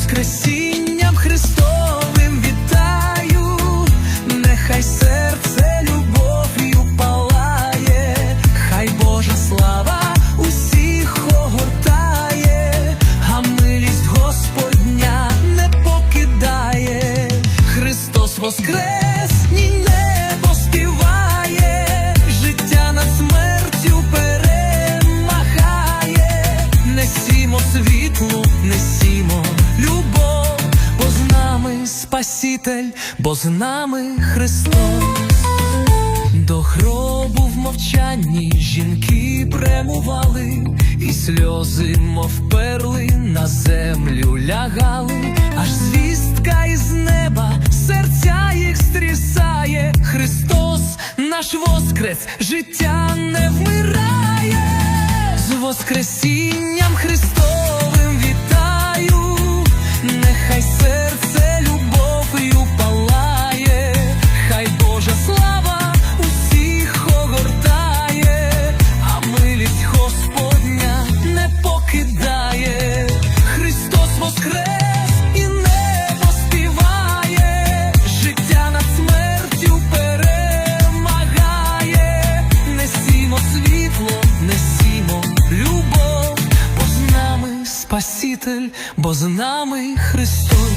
Воскресінням Христовим вітаю, нехай серце любов'ю палає, хай Божа слава усіх огортає, а милість Господня не покидає, Христос воскрес. Спаситель, бо з нами Христос. До гробу в мовчанні жінки прямували, і сльози, мов перли, на землю лягали, аж звістка із неба серця їх стрісає. Христос, наш воскрес, життя не вмирає. З Воскресінням Христовим Спаситель, бо з нами Христос.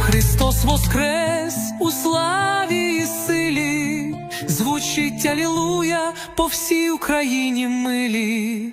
Христос воскрес у славі і силі, звучить Алілуя по всій Україні милі.